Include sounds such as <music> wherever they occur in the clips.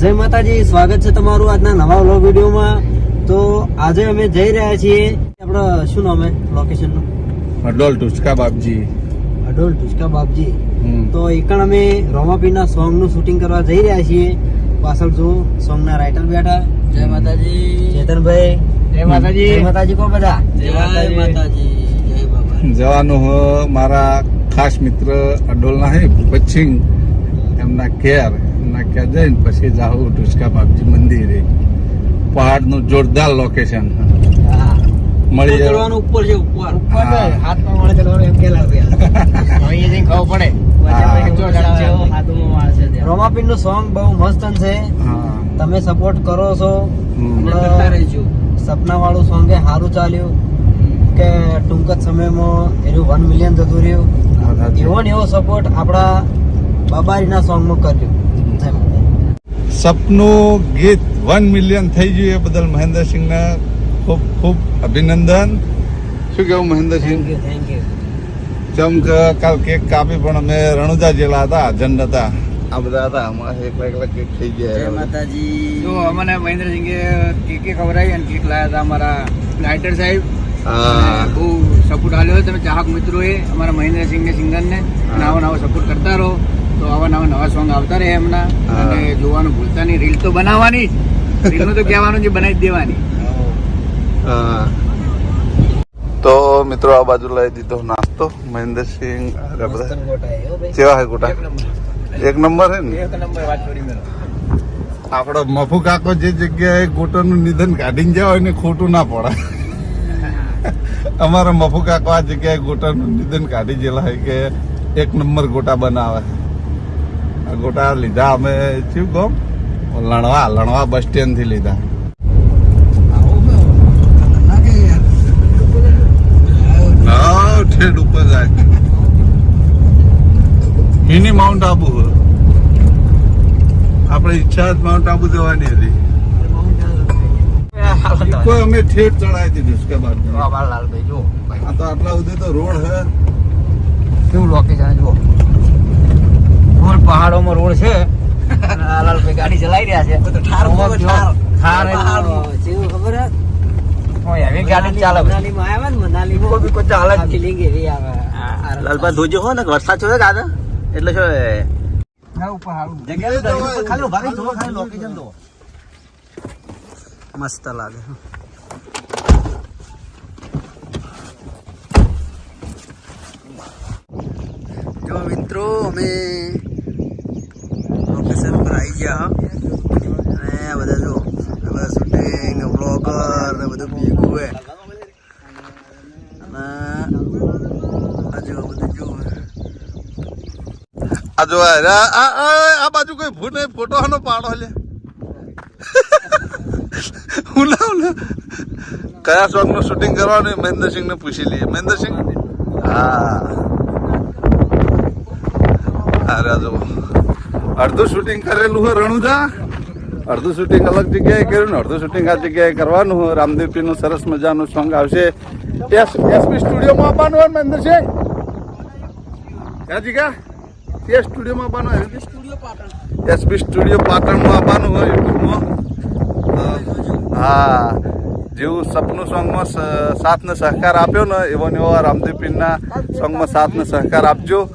જય માતાજી સ્વાગત છે તમારું આજના નવા વ્લોગ વિડીયોમાં. તો આજે અમે જઈ રહ્યા છીએ આપણો શું નામ હે લોકેશનનું? અડોલ ટુચકા બાપજી. અડોલ ટુચકા બાપજી. તો એકણ અમે રોમાપીના સોંગનું શૂટિંગ કરવા જઈ રહ્યા છીએ. પાછળ જો સોંગ ના રાઇટર બેઠા. જય માતાજી. ચેતનભાઈ. જય માતાજી. જય માતાજી કો બધા. જય માતાજી. જય બાબા. જવાનું હો મારા ખાસ મિત્ર અડોલના હે ભૂપતસિંહ. એમના ઘેર. ઘેર જઈને પછી જાઉં ટુચકા બાપજી મંદિરે પહાડનું જોરદાર લોકેશન હા. મળી જાય. ઉપર છે ઉપર. ઉપર હાથમાં ચડવાનું એમ <laughs> ખબર પડે. રોમાપીનનું સોંગ બહુ મસ્ત છે. તમે સપોર્ટ કરો છો. સપના વાળું સોંગ એ સારું ચાલ્યું. કે ટૂંક જ સમયમાં એનું વન મિલિયન જતું રહ્યું. એવો ને એવો સપોર્ટ આપણા બાબારીના સોંગમાં કર્યો. જય માતાજી. સપનું ગીત વન મિલિયન થઈ ગયું એ બદલ મહેન્દ્રસિંહને ખૂબ ખૂબ અભિનંદન. શું કેવું મહેન્દ્રસિંહ? Thank you. ચમક કાલ કેક કાપી પણ અમે રણુજા જેલા હતા જન હતા. આ બધા હતા અમારે એકલા એકલા કેક થઈ જય ગયા માતાજી. જો અમને મહેન્દ્રસિંહે કેક ખવડાવી અને કેક લાવ્યા હતા અમારા રાઇટર સાહેબ. બહુ સપોર્ટ આલ્યો તમે ચાહક મિત્રોએ અમારા મહેન્દ્રસિંહને સિંગરને અને આવા નવા સપોર્ટ કરતા રહો. તો આવા નવા નવા સોંગ આવતા રહે એમના. અને જોવાનું ભૂલતા નહીં. રીલ તો બનાવવાની. જ રીલનું તો કહેવાનું છે બનાવી દેવાની. હા. તો મિત્રો આ બાજુ લઈ દીધો નાસ્તો. મહેન્દ્રસિંહ અરે બધા. મસ્ત ગોટા એ હો ભાઈ. કેવા હે ગોટા એક નંબર. હે ને? એક નંબર વાત આપણો મફુ કાકો જે જગ્યાએ ગોટાનું નિધન કાઢીને જાય હોય ને ખોટું ના પડે. અમારા મફુ કાકો આ જગ્યાએ ગોટાનું નિધન કાઢી ગયેલા હોય કે એક નંબર ગોટા બનાવે. ગોટા લીધા અમે શું કહું? લણવા લણવા બસ સ્ટેન્ડથી લીધા. હાવ, ઉપર જાય મિની માઉન્ટ આબુ. આપણે ઈચ્છા માઉન્ટ આબુ જવાની હતી. કોઈ અમે ઠેઠ ચડાવી દીધું છે બાદ આ તો આટલા સુધી તો રોડ હે. કેવું લોકેશન જુઓ રોડ પહાડોમાં રોડ છે. લાલભાઈ ગાડી ચલાવી રહ્યા છે. લાલભાઈ ધોજો હો ને વરસાદ છો દાદા એટલે શું ખાલી ઊભા રહી જુઓ ખાલી લોકેશન જુઓ મસ્ત લાગે. જો મિત્રો અમે ગયા. બધા જો શૂટિંગ બ્લોગર ને બધું બધું જો. આ જો, આ બાજુ કોઈ ભૂલ નહીં, ફોટો આનો પાડો લે. કયા સોંગનું શૂટિંગ કરવાનું મહેન્દ્ર મહેન્દ્રસિંહ ને પૂછી લઈએ. મહેન્દ્રસિંહ? હા. અરે જો. અડધું શૂટિંગ કરેલું હોય રણુજા. અડધું શૂટિંગ અલગ જગ્યાએ કર્યું ને અડધું શૂટિંગ આ જગ્યાએ કરવાનું હોય રામદેવપી નું સરસ મજાનું સોંગ આવશે. એસ એસપી સ્ટુડિયોમાં આપવાનું હોય મહેન્દ્ર મહેન્દ્રસિંહ ક્યાં? જીગા એ સ્ટુડિયોમાં આપવાનું હોય. એસપી સ્ટુડિયો પાટણમાં આપવાનું હોય યુટ્યુબમાં. હા જેવું સપનું સોંગમાં સ- સહકાર આપ્યો ને એવો ને એવો રામદેવ પીરના સોંગમાં સાથને સહકાર આપજો.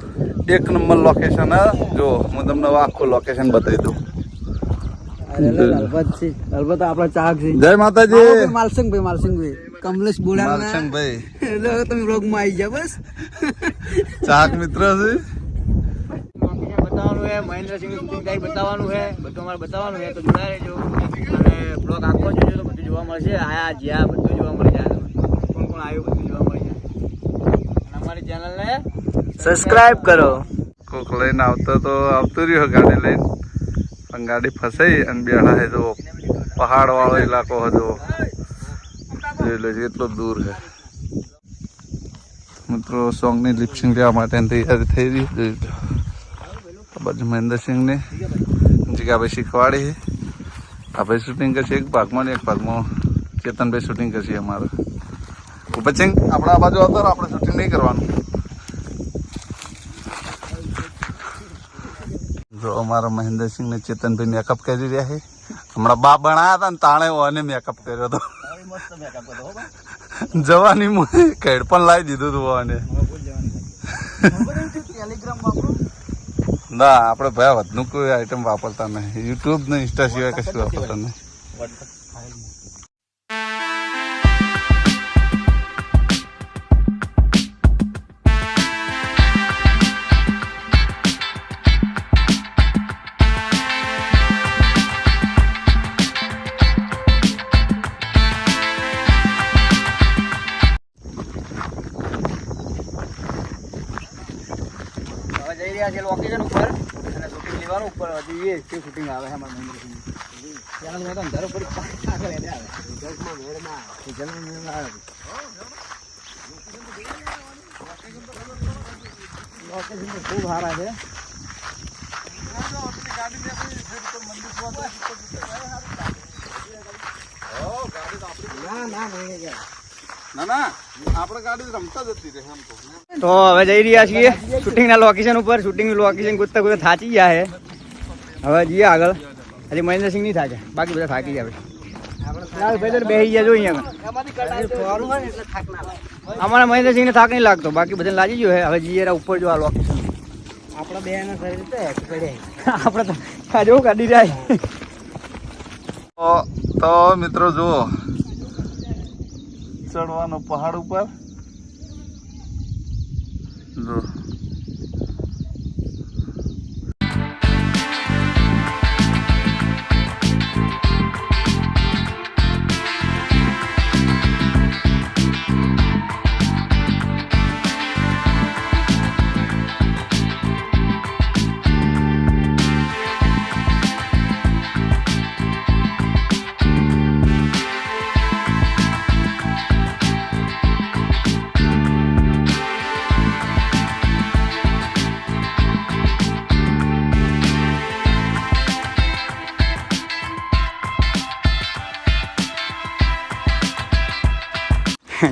એક નંબર લોકેશન જો હું તમને આખું લોકેશન બતાવી દઉં. જય માતાજી. માલસિંગભાઈ માલસિંગભાઈ કમલેશ બોલાવના માલસંગભાઈ એટલે તમે રોગમાં આવી જાઓ બસ. ચાક મિત્ર છે. બતાવવાનું હે મહેન્દ્રસિંહ ટાઈપ બતાવવાનું હે બધું અમારે બતાવવાનું હે તો જોડાઈ રહેજો. અને બ્લોગ આખો જોજો તો બધું જોવા મળશે. આયા જ્યાં બધું જોવા મળી જાય. કોણ કોણ આવ્યું બધું જોવા મળી જાય. અને અમારી ચેનલને સબસ્ક્રાઇબ કરો. કોક લઈને આવતો તો આવતું રહ્યો ગાડી લઈને. પણ ગાડી ફસાઈ અને બેઠા હે જો પહાડ વાળો ઇલાકો હતો જોઈ લો એટલો દૂર છે. મિત્રો, સોંગની લિપસિંગ લેવા માટેની તૈયારી થઈ રહી. જોઈ લો. બાજુ મહેન્દ્રસિંહને જીગાભાઈ શીખવાડી છે. આ ભાઈ શૂટિંગ કરશે, એક ભાગમાં ને એક ભાગમાં. ચેતનભાઈ શૂટિંગ કરશે અમારે. ઉપચિંગ આપણે આ બાજુ આવતો આપણે શૂટિંગ નહીં કરવાનું. જો અમારા મહેન્દ્રસિંહ ને ચેતનભાઈ મેકઅપ કરી રહ્યા છે. હમણાં બા બનાયા હતા ને તાણે ઓને મેકઅપ કર્યો હતો. જવાની કેડ પણ લાવી દીધું હતું ઓને. ના આપણે ભાઈ વધુ કોઈ આઈટમ વાપરતા નહીં. યુટ્યુબ ને ઇન્સ્ટા સિવાય કશું વાપરતા નહીં. ઉપર હજી એ શું શૂટિંગ આવે છે અમારા મહેન્દ્રસિંહ ત્યાં મેં તો અંધારો પડી આગળ એને આવે રિઝલ્ટમાં મેળ ના આવે રિઝલ્ટમાં મેળ ના આવે લોકેશન તો ખૂબ સારા છે ના ના નહીં ગયા ના ના આપણે ગાડી રમતા જતી રહે એમ તો તો હવે જઈ રહ્યા છીએ શૂટિંગ ના લોકેશન ઉપર શૂટિંગ લોકેશન ગોતતા ગોતતા થાચી ગયા છે હવે જઈએ આગળ. હજી મહેન્દ્રસિંહ નહીં થાકે બાકી બધા થાકી જાય ભાઈ તો બેસી ગયા જો અહીંયા. અમારા મહેન્દ્રસિંહ ને થાક નહીં લાગતો. બાકી બધાને લાગી ગયો છે. હવે જઈએ એના ઉપર જો આ લોકેશન આપણા બે આપણે તો કાઢી જાય તો તો મિત્રો જુઓ. ચડવાનો પહાડ ઉપર. જો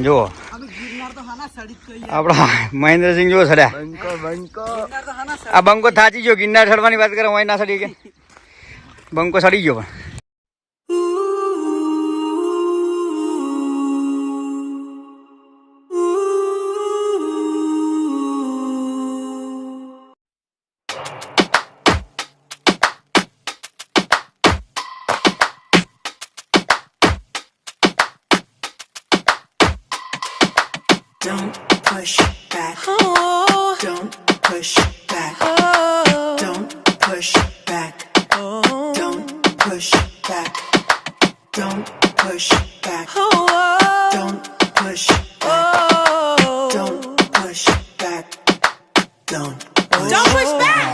જુઓ આપણા મહેન્દ્રસિંહ જો સડ્યા. આ બંકો થાચી ગયો. ગિરનાર સડવાની વાત કરે હું ના સડી કે. બંકો સડી ગયો પણ. Don't push back. Don't push back. Don't push back. Don't push Don't push back.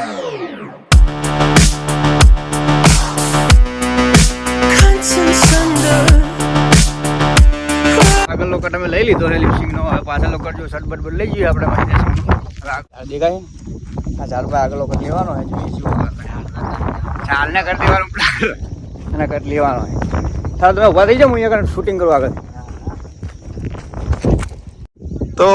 Cut અમે લઈ લીધો છે લિપસિંગ નો હવે પાછળનો કટ જો શર્ટ બટ લઈ જઈએ આપણે મહેન્દ્રસિંહ દેખાય આ ચાલ આગળ આગળનો કટ લેવાનો છે જોઈએ ચાલને કટ લેવાનો અને કટ લેવાનો છે ચાલ તમે ઊભા થઈ જાઓ હું અહીંયા શૂટિંગ કરું આગળ. તો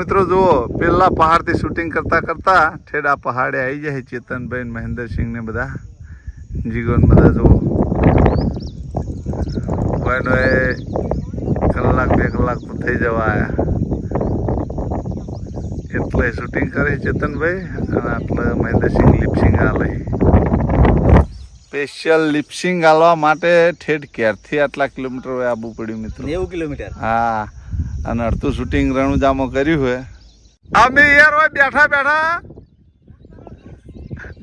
મિત્રો જુઓ, પેલા પહાડથી શૂટિંગ કરતા કરતા ઠેડા પહાડે આવી જાય ચેતનભાઈ મહેન્દ્રસિંહ ને બધા. જીગોન બધા જુઓ. કોઈનો એ કલાક, બે કલાક થઈ જવા આવ્યા એટલે શૂટિંગ કરે ચેતનભાઈ અને આટલે મહેન્દ્રસિંહ લિપસિંગ આલે સ્પેશિયલ લિપસિંગ ગાળવા માટે ઠેઠ ક્યારથી આટલા કિલોમીટર આવવું પડ્યું મિત્રો? નેવું કિલોમીટર. હા અને અડધું શૂટિંગ રણુજામાં કર્યું હોય અમે યાર હોય બેઠા બેઠા.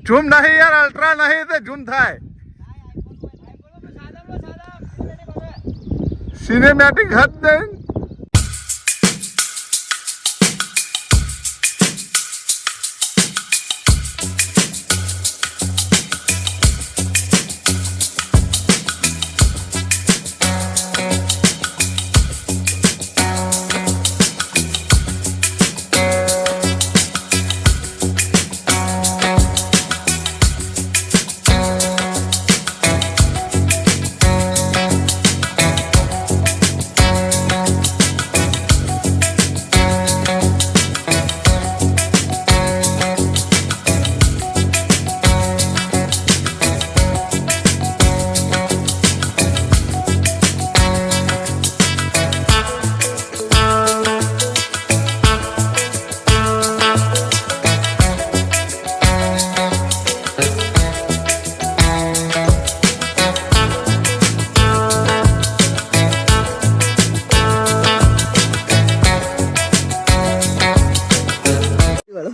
ઝૂમ નહીં યાર અલ્ટ્રા નહીં તે ઝૂમ થાય. સિનેમેટિક હદ નહીં.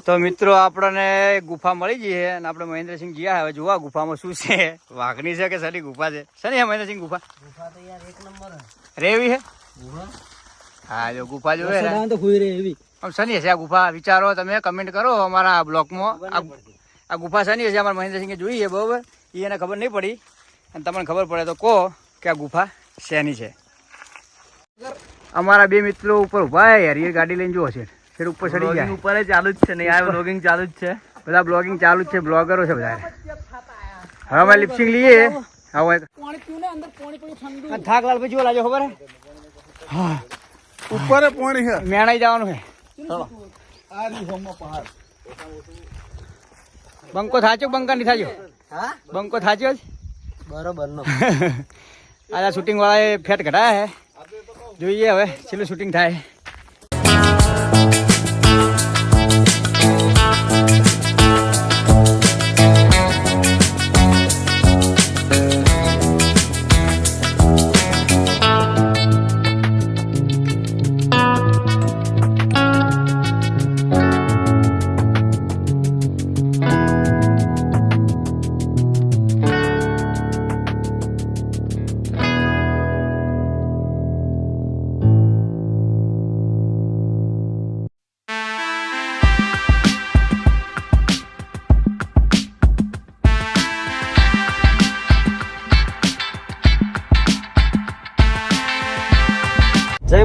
તો મિત્રો આપણને ગુફા મળી ગઈ છે અને આપણે મહેન્દ્રસિંહ ગયા હવે જોવા ગુફામાં શું છે. વાઘની છે કે સડી ગુફા છે? શની છે મહેન્દ્રસિંહ ગુફા? ગુફા તો યાર એક નંબર હે. રેવી છે? ગુફા? હા જો ગુફા જોવે શનિ તો ખુઈ રહે એવી. શની હશે આ ગુફા? વિચારો તમે કમેન્ટ કરો અમારા બ્લોગમાં આ ગુફા શની હશે? અમારા મહેન્દ્રસિંહે જોઈ છે બરોબર? એ એને ખબર નહીં પડી. અને તમને ખબર પડે તો કહો કે આ ગુફા શેની છે. અમારા બે મિત્રો ઉપર ઊભા યાર એ ગાડી લઈને જુઓ છે. ફેર ઉપર ચડી ગયા ઉપર ચાલુ જ છે નહીં આ બ્લોગિંગ ચાલુ જ છે. બધા બ્લોગિંગ ચાલુ જ છે બ્લોગરો છે બધા હવે અમે લિપસિંગ લઈએ. હવે થાક લાલ પછી બોલાજો ખબર હે? ઉપર પાણી છે. મેણાઈ જવાનું છે. આ રીહોમાં પહાડ. બંકો થાચ્યો બંકા નહીં થાચ્યો? હા? બંકો થાચ્યો જ? બરોબર નો <laughs> આ શૂટિંગ વાળાએ ફેટ ઘટાયા હે જોઈએ હવે છેલ્લું શૂટિંગ થાય.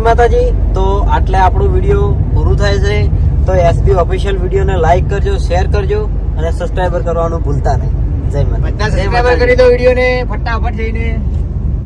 માતાજી. તો આટલે આપણું વીડિયો પૂરું થાય છે. તો એસબી ઓફિશિયલ વિડીયોને લાઈક કરજો શેર કરજો અને સબસ્ક્રાઈબર કરવાનું ભૂલતા નહીં. જય માતા કરી દો વિડીયોને, ફટાફટ જઈને.